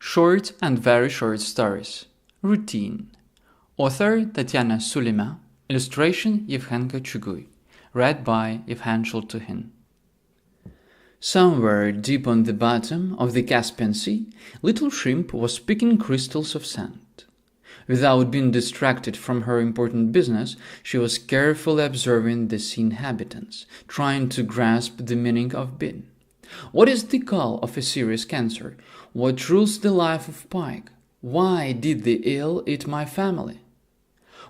Short and very short stories. Routine. Author Tatiana Sulima. Illustration Yevhenka Chuguy. Read by Yevhen Sholtuhin. Somewhere deep on the bottom of the Caspian Sea, little shrimp was picking crystals of sand. Without being distracted from her important business, she was carefully observing the sea inhabitants, trying to grasp the meaning of being. What is the call of a serious cancer? What rules the life of Pike? Why did the eel eat my family?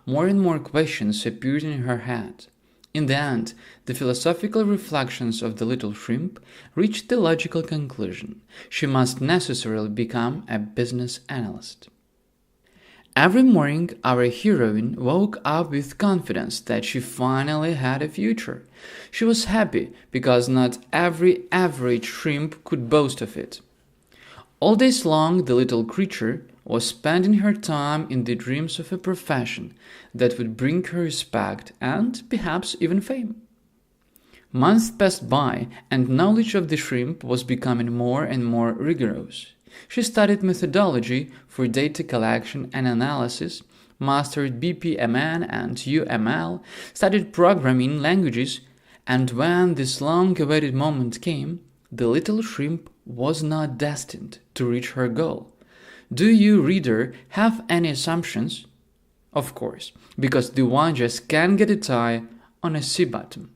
More and more questions appeared in her head. In the end, the philosophical reflections of the little shrimp reached the logical conclusion she must necessarily become a business analyst. Every morning, our heroine woke up with confidence that she finally had a future. She was happy because not every average shrimp could boast of it. All days long, the little creature was spending her time in the dreams of a profession that would bring her respect and perhaps even fame. Months passed by, and knowledge of the shrimp was becoming more and more rigorous. She studied methodology for data collection and analysis, mastered BPMN and UML, studied programming languages, and when this long awaited moment came, the little shrimp was not destined to reach her goal. Do you, reader, have any assumptions? Of course, because the one just can't get a tie on a sea bottom.